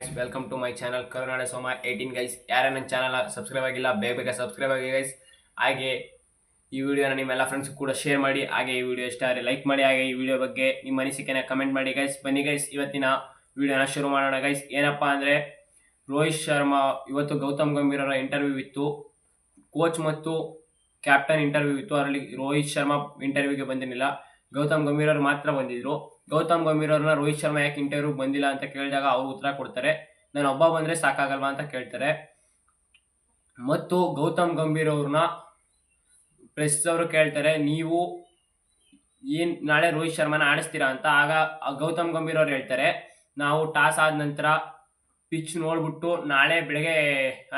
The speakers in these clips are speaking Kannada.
Welcome to my channel Karunada Soma eighteen guys ಯಾರೇ ನನ್ನ ಚಾನಲ್ ಸಬ್ಸ್ಕ್ರೈಬ್ ಆಗಿಲ್ಲ, ಬೇಗ ಬೇಗ ಸಬ್ಸ್ಕ್ರೈಬ್ ಆಗಿ ಗೈಸ್ ಹಾಗೆ ಈ ವಿಡಿಯೋನ ನಿಮ್ಮೆಲ್ಲ ಫ್ರೆಂಡ್ಸ್ ಕೂಡ ಶೇರ್ ಮಾಡಿ, ಹಾಗೆ ಈ ವಿಡಿಯೋ ಇಷ್ಟ ಆದರೆ ಲೈಕ್ ಮಾಡಿ, ಹಾಗೆ ಈ ವಿಡಿಯೋ ಬಗ್ಗೆ ನಿಮ್ಮ ಅನಿಸಿಕೆನ ಕಮೆಂಟ್ ಮಾಡಿ ಗೈಸ್ ಬನ್ನಿ ಗೈಸ್ ಇವತ್ತಿನ ವಿಡಿಯೋನ ಶುರು ಮಾಡೋಣ ಗೈಸ್ ಏನಪ್ಪ ಅಂದರೆ ರೋಹಿತ್ ಶರ್ಮಾ ಇವತ್ತು ಗೌತಮ್ ಗಂಭೀರ್ ಅವರ ಇಂಟರ್ವ್ಯೂ ಇತ್ತು. ಕೋಚ್ ಮತ್ತು ಕ್ಯಾಪ್ಟನ್ ಇಂಟರ್ವ್ಯೂ ಇತ್ತು. ಅದರಲ್ಲಿ ರೋಹಿತ್ ಶರ್ಮಾ ಇಂಟರ್ವ್ಯೂಗೆ ಬಂದಿರಲಿಲ್ಲ. ಗೌತಮ್ ಗಂಭೀರ್ ಅವರು ಮಾತ್ರ ಬಂದಿದ್ರು. ಗೌತಮ್ ಗಂಭೀರ್ ಅವ್ರನ್ನ ರೋಹಿತ್ ಶರ್ಮಾ ಯಾಕೆ ಇಂಟರ್ವ್ಯೂ ಬಂದಿಲ್ಲ ಅಂತ ಕೇಳಿದಾಗ ಅವರು ಉತ್ತರ ಕೊಡ್ತಾರೆ. ನಾನು ಒಬ್ಬ ಬಂದರೆ ಸಾಕಾಗಲ್ವಾ? ಅಂತ ಕೇಳ್ತಾರೆ. ಮತ್ತು ಗೌತಮ್ ಗಂಭೀರ್ ಅವ್ರನ್ನ ಪ್ರೆಸ್ ಅವರು ಕೇಳ್ತಾರೆ, ನೀವು ಏನು ನಾಳೆ ರೋಹಿತ್ ಶರ್ಮಾನ ಆಡಿಸ್ತೀರಾ? ಅಂತ. ಆಗ ಗೌತಮ್ ಗಂಭೀರ್ ಅವ್ರು ಹೇಳ್ತಾರೆ, ನಾವು ಟಾಸ್ ಆದ ನಂತರ ಪಿಚ್ ನೋಡ್ಬಿಟ್ಟು ನಾಳೆ ಬೆಳಗ್ಗೆ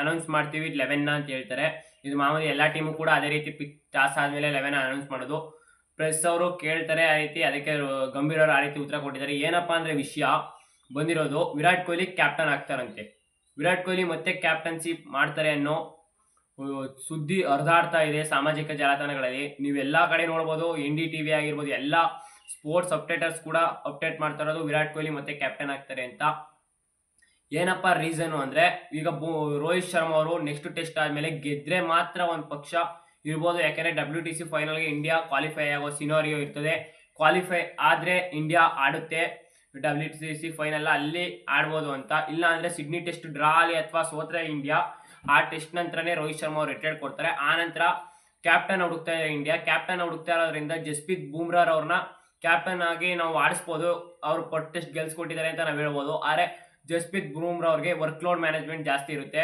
ಅನೌನ್ಸ್ ಮಾಡ್ತೀವಿ ಲೆವೆನ್ನ ಅಂತ ಹೇಳ್ತಾರೆ. ಇದು ಮಾಮೂಲಿ ಎಲ್ಲ ಟೀಮು ಕೂಡ ಅದೇ ರೀತಿ ಪಿಚ್ ಟಾಸ್ ಆದಮೇಲೆ ಲೆವೆನ್ ಅನೌನ್ಸ್ ಮಾಡೋದು. ಪ್ರೆಸ್ ಅವರು ಕೇಳ್ತಾರೆ ಆ ರೀತಿ, ಅದಕ್ಕೆ ಗಂಭೀರ್ ಅವರು ಆ ರೀತಿ ಉತ್ತರ ಕೊಟ್ಟಿದ್ದಾರೆ. ಏನಪ್ಪ ಅಂದರೆ ವಿಷಯ ಬಂದಿರೋದು, ವಿರಾಟ್ ಕೊಹ್ಲಿ ಕ್ಯಾಪ್ಟನ್ ಆಗ್ತಾರಂತೆ. ವಿರಾಟ್ ಕೊಹ್ಲಿ ಮತ್ತೆ ಕ್ಯಾಪ್ಟನ್ಸಿ ಮಾಡ್ತಾರೆ ಅನ್ನೋ ಸುದ್ದಿ ಹರಿದಾಡ್ತಾ ಇದೆ ಸಾಮಾಜಿಕ ಜಾಲತಾಣಗಳಲ್ಲಿ. ನೀವೆಲ್ಲ ಕಡೆ ನೋಡ್ಬೋದು ಎನ್ ಡಿ ಟಿ ವಿ ಆಗಿರ್ಬೋದು, ಎಲ್ಲ ಸ್ಪೋರ್ಟ್ಸ್ ಅಪ್ಡೇಟರ್ಸ್ ಕೂಡ ಅಪ್ಡೇಟ್ ಮಾಡ್ತಾ ಇರೋದು ವಿರಾಟ್ ಕೊಹ್ಲಿ ಮತ್ತೆ ಕ್ಯಾಪ್ಟನ್ ಆಗ್ತಾರೆ ಅಂತ. ಏನಪ್ಪ ರೀಸನ್ ಅಂದ್ರೆ, ಈಗ ರೋಹಿತ್ ಶರ್ಮಾ ಅವರು ನೆಕ್ಸ್ಟ್ ಟೆಸ್ಟ್ ಆದ್ಮೇಲೆ ಗೆದ್ದರೆ ಮಾತ್ರ ಒಂದು ಪಕ್ಷ ಇರ್ಬೋದು, ಯಾಕೆಂದರೆ ಡಬ್ಲ್ಯೂ ಟಿ ಸಿ ಫೈನಲ್ಗೆ ಇಂಡಿಯಾ ಕ್ವಾಲಿಫೈ ಆಗೋ ಸಿನೋರಿಯೋ ಇರ್ತದೆ. ಕ್ವಾಲಿಫೈ ಆದರೆ ಇಂಡಿಯಾ ಆಡುತ್ತೆ. ಡಬ್ಲ್ಯೂ ಟಿ ಸಿ ಫೈನಲ್ ಅಲ್ಲಿ ಆಡ್ಬೋದು ಅಂತ. ಇಲ್ಲ ಅಂದರೆ ಸಿಡ್ನಿ ಟೆಸ್ಟ್ ಡ್ರಾ ಆಗಲಿ ಅಥವಾ ಸೋತ್ರೆ ಇಂಡಿಯಾ ಆ ಟೆಸ್ಟ್ ನಂತರನೇ ರೋಹಿತ್ ಶರ್ಮಾ ಅವರು ರಿಟೈರ್ಡ್ ಕೊಡ್ತಾರೆ. ಆ ನಂತರ ಕ್ಯಾಪ್ಟನ್ ಹುಡುಕ್ತಾ ಇದೆ ಇಂಡಿಯಾ ಕ್ಯಾಪ್ಟನ್ ಹುಡುಕ್ತಾ ಇರೋದ್ರಿಂದ ಜಸ್ಪ್ರೀತ್ ಬೂಮ್ರಾರ್ ಅವ್ರನ್ನ ಕ್ಯಾಪ್ಟನ್ ಆಗಿ ನಾವು ಆಡಿಸ್ಬೋದು. ಅವರು ಪಟ್ ಟೆಸ್ಟ್ ಗೆಲ್ಸ್ಕೊಟ್ಟಿದ್ದಾರೆ ಅಂತ ನಾವು ಹೇಳ್ಬೋದು. ಆದರೆ ಜಸ್ಪ್ರೀತ್ ಬೂಮ್ರಾ ಅವ್ರಿಗೆ ವರ್ಕ್ ಲೋಡ್ ಮ್ಯಾನೇಜ್ಮೆಂಟ್ ಜಾಸ್ತಿ ಇರುತ್ತೆ.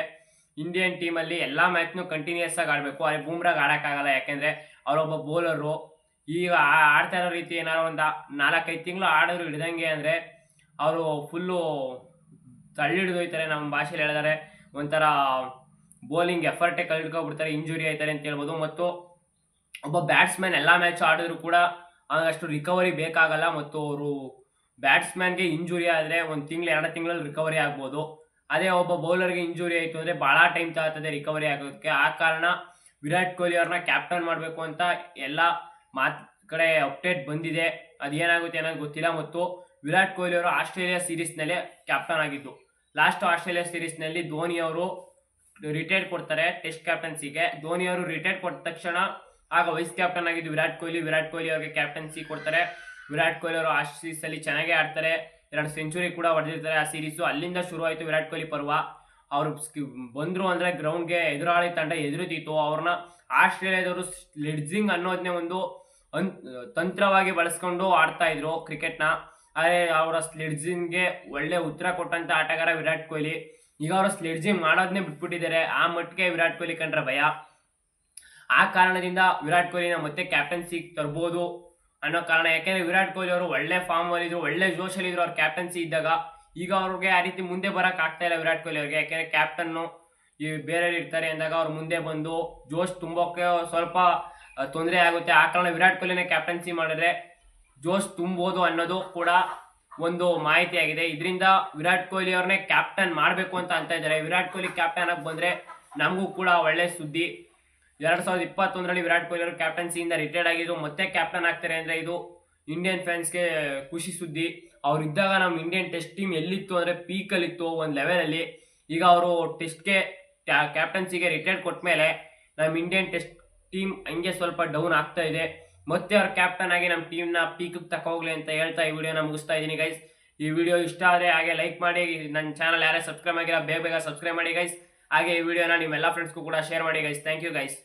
ಇಂಡಿಯನ್ ಟೀಮಲ್ಲಿ ಎಲ್ಲ ಮ್ಯಾಚ್ನು ಕಂಟಿನ್ಯೂಸ್ ಆಗಿ ಆಡಬೇಕು. ಅಲ್ಲಿ ಬೂಮ್ರಾಗ್ ಆಡೋಕ್ಕಾಗಲ್ಲ. ಯಾಕೆಂದರೆ ಅವರೊಬ್ಬ ಬೌಲರು ಈಗ ಆಡ್ತಾ ಇರೋ ರೀತಿ ಏನಾದ್ರು ಒಂದು ನಾಲ್ಕೈದು ತಿಂಗಳು ಆಡಿದ್ರು ಹಿಡ್ದಂಗೆ ಅಂದರೆ ಅವರು ಫುಲ್ಲು ತಳ್ಳಿಡ್ದೋಯ್ತಾರೆ. ನಮ್ಮ ಭಾಷೆಯಲ್ಲಿ ಹೇಳಿದರೆ, ಒಂಥರ ಬೌಲಿಂಗ್ ಎಫರ್ಟೇ ಕಳ್ಕೊಬಿಡ್ತಾರೆ ಇಂಜುರಿ ಆಯ್ತಾರೆ ಅಂತ ಹೇಳ್ಬೋದು. ಮತ್ತು ಒಬ್ಬ ಬ್ಯಾಟ್ಸ್ಮನ್ ಎಲ್ಲ ಮ್ಯಾಚ್ ಆಡಿದ್ರು ಕೂಡ ಅಷ್ಟು ರಿಕವರಿ ಬೇಕಾಗಲ್ಲ. ಮತ್ತು ಅವರು ಬ್ಯಾಟ್ಸ್ಮನ್ಗೆ ಇಂಜುರಿ ಆದರೆ ಒಂದು ತಿಂಗಳು, ಎರಡು ತಿಂಗಳಲ್ಲಿ ರಿಕವರಿ ಆಗ್ಬೋದು. ಅದೇ ಒಬ್ಬ ಬೌಲರ್ಗೆ ಇಂಜುರಿ ಆಯಿತು ಅಂದರೆ ಭಾಳ ಟೈಮ್ ತಗೊಳ್ತದೆ ರಿಕವರಿ ಆಗೋದಕ್ಕೆ. ಆ ಕಾರಣ ವಿರಾಟ್ ಕೊಹ್ಲಿ ಅವ್ರನ್ನ ಕ್ಯಾಪ್ಟನ್ ಮಾಡಬೇಕು ಅಂತ ಎಲ್ಲ ಮಾತ್ ಕಡೆ ಅಪ್ಡೇಟ್ ಬಂದಿದೆ. ಅದೇನಾಗುತ್ತೆ ಅನ್ನೋದು ಗೊತ್ತಿಲ್ಲ ಮತ್ತು ವಿರಾಟ್ ಕೊಹ್ಲಿ ಅವರು ಆಸ್ಟ್ರೇಲಿಯಾ ಸೀರೀಸ್ನಲ್ಲೇ ಕ್ಯಾಪ್ಟನ್ ಆಗಿದ್ದು. ಲಾಸ್ಟ್ ಆಸ್ಟ್ರೇಲಿಯಾ ಸೀರೀಸ್ನಲ್ಲಿ ಧೋನಿ ಅವರು ರಿಟೈರ್ಡ್ ಕೊಡ್ತಾರೆ ಟೆಸ್ಟ್ ಕ್ಯಾಪ್ಟನ್ಸಿಗೆ ಧೋನಿ ಅವರು ರಿಟೈರ್ಡ್ ಕೊಟ್ಟ ತಕ್ಷಣ ಆಗ ವೈಸ್ ಕ್ಯಾಪ್ಟನ್ ಆಗಿದ್ದು ವಿರಾಟ್ ಕೊಹ್ಲಿ. ವಿರಾಟ್ ಕೊಹ್ಲಿ ಅವ್ರಿಗೆ ಕ್ಯಾಪ್ಟನ್ಸಿ ಕೊಡ್ತಾರೆ. ವಿರಾಟ್ ಕೊಹ್ಲಿ ಅವರು ಆ series ಅಲ್ಲಿ ಚೆನ್ನಾಗೇ ಆಡ್ತಾರೆ. ಎರಡು ಸೆಂಚುರಿ ಕೂಡ ಹೊಡೆದಿರ್ತಾರೆ ಆ ಸೀರೀಸು ಅಲ್ಲಿಂದ ಶುರುವಾಯಿತು ವಿರಾಟ್ ಕೊಹ್ಲಿ, ಪರ್ವ. ಅವರು ಬಂದರು ಅಂದರೆ ಗ್ರೌಂಡ್ಗೆ ಎದುರಾಳಿ ತಂಡ ಎದುರುತ್ತಿತ್ತು ಅವ್ರನ್ನ ಆಸ್ಟ್ರೇಲಿಯಾದವರು ಸ್ಲೆಡ್ಜಿಂಗ್ ಅನ್ನೋದನ್ನೇ ಒಂದು ತಂತ್ರವಾಗಿ ಬಳಸ್ಕೊಂಡು ಆಡ್ತಾ ಇದ್ರು ಕ್ರಿಕೆಟ್ನ. ಆದರೆ ಅವರ ಸ್ಲೆಡ್ಜಿಂಗ್ಗೆ ಒಳ್ಳೆ ಉತ್ತರ ಕೊಟ್ಟಂತ ಆಟಗಾರ ವಿರಾಟ್ ಕೊಹ್ಲಿ. ಈಗ ಅವರು ಸ್ಲೆಡ್ಜಿಂಗ್ ಮಾಡೋದನ್ನೇ ಬಿಟ್ಬಿಟ್ಟಿದ್ದಾರೆ. ಆ ಮಟ್ಟಿಗೆ ವಿರಾಟ್ ಕೊಹ್ಲಿ ಕಂಡ್ರೆ ಭಯ. ಆ ಕಾರಣದಿಂದ ವಿರಾಟ್ ಕೊಹ್ಲಿನ ಮತ್ತೆ ಕ್ಯಾಪ್ಟನ್ಸಿ ತರ್ಬೋದು. ಅನ್ನೋ ಕಾರಣ. ಯಾಕೆಂದ್ರೆ ವಿರಾಟ್ ಕೊಹ್ಲಿ ಅವರು ಒಳ್ಳೆ ಫಾರ್ಮ್ ಅಲ್ಲಿ ಇದ್ರು ಒಳ್ಳೆ ಜೋಶಲ್ಲಿ ಇದ್ರು ಅವ್ರ ಕ್ಯಾಪ್ಟನ್ಸಿ ಇದ್ದಾಗ. ಈಗ ಅವ್ರಿಗೆ ಆ ರೀತಿ ಮುಂದೆ ಬರಕ್ ಆಗ್ತಾ ಇಲ್ಲ ವಿರಾಟ್ ಕೊಹ್ಲಿ ಅವ್ರಿಗೆ. ಯಾಕೆಂದ್ರೆ ಕ್ಯಾಪ್ಟನ್ನು ಈ ಬೇರೆಯವ್ರು ಇರ್ತಾರೆ ಅಂದಾಗ ಅವ್ರು ಮುಂದೆ ಬಂದು ಜೋಶ್ ತುಂಬೋಕೆ ಸ್ವಲ್ಪ ತೊಂದರೆ ಆಗುತ್ತೆ. ಆ ಕಾರಣ ವಿರಾಟ್ ಕೊಹ್ಲಿನೇ ಕ್ಯಾಪ್ಟನ್ಸಿ ಮಾಡಿದ್ರೆ ಜೋಶ್ ತುಂಬೋದು ಅನ್ನೋದು ಕೂಡ ಒಂದು ಮಾಹಿತಿ ಆಗಿದೆ ಇದರಿಂದ ವಿರಾಟ್ ಕೊಹ್ಲಿ ಅವ್ರನ್ನೇ ಕ್ಯಾಪ್ಟನ್ ಮಾಡಬೇಕು ಅಂತ ಅಂತ ಇದ್ದಾರೆ. ವಿರಾಟ್ ಕೊಹ್ಲಿ ಕ್ಯಾಪ್ಟನ್ ಆಗಿ ಬಂದ್ರೆ ನಮಗೂ ಕೂಡ ಒಳ್ಳೆ ಸುದ್ದಿ. ಎರಡ್ ಸಾವಿರದ ಇಪ್ಪತ್ತೊಂದರಲ್ಲಿ ವಿರಾಟ್ ಕೊಹ್ಲಿ ಅವರು ಕ್ಯಾಪ್ಟನ್ಸಿಯಿಂದ ರಿಟೈರ್ಡ್ ಆಗಿದ್ದು, ಮತ್ತೆ ಕ್ಯಾಪ್ಟನ್ ಆಗ್ತಾರೆ ಅಂದ್ರೆ ಇದು ಇಂಡಿಯನ್ ಫ್ಯಾನ್ಸ್ಗೆ ಖುಷಿ ಸುದ್ದಿ. ಅವ್ರು ಇದ್ದಾಗ ನಮ್ಮ ಇಂಡಿಯನ್ ಟೆಸ್ಟ್ ಟೀಮ್ ಎಲ್ಲಿತ್ತು ಅಂದ್ರೆ ಪೀಕಲ್ಲಿತ್ತು ಒಂದು ಲೆವೆಲಲ್ಲಿ ಈಗ ಅವರು ಟೆಸ್ಟ್ಗೆ ಕ್ಯಾಪ್ಟನ್ಸಿಗೆ ರಿಟೈರ್ಡ್ ಕೊಟ್ಟ ಮೇಲೆ ನಮ್ಮ ಇಂಡಿಯನ್ ಟೆಸ್ಟ್ ಟೀಮ್ ಹಂಗೆ ಸ್ವಲ್ಪ ಡೌನ್ ಆಗ್ತಾ ಇದೆ. ಮತ್ತೆ ಅವ್ರ ಕ್ಯಾಪ್ಟನ್ ಆಗಿ ನಮ್ಮ ಟೀಮ್ನ ಪೀಕಿಗೆ ತಕೋಗ್ಲಿ ಅಂತ ಹೇಳ್ತಾ ಈ ವಿಡಿಯೋನ ಮುಗಿಸ್ತಾ ಇದ್ದೀನಿ ಗೈಸ್ ಈ ವಿಡಿಯೋ ಇಷ್ಟ ಆದರೆ ಹಾಗೆ ಲೈಕ್ ಮಾಡಿ ನನ್ನ ಚಾನಲ್ ಯಾರೇ ಸಬ್ಸ್ಕ್ರೈಬ್ ಆಗಿಲ್ಲ, ಬೇಗ ಬೇಗ ಸಬ್ಸ್ಕ್ರೈಬ್ ಮಾಡಿ ಗೈಸ್ ಹಾಗೆ ಈ ವಿಡಿಯೋನ ನಿಮ್ಮೆಲ್ಲ ಫ್ರೆಂಡ್ಸ್ಗೂ ಕೂಡ ಶೇರ್ ಮಾಡಿ ಗೈಸ್ ಥ್ಯಾಂಕ್ ಯು ಗೈಸ್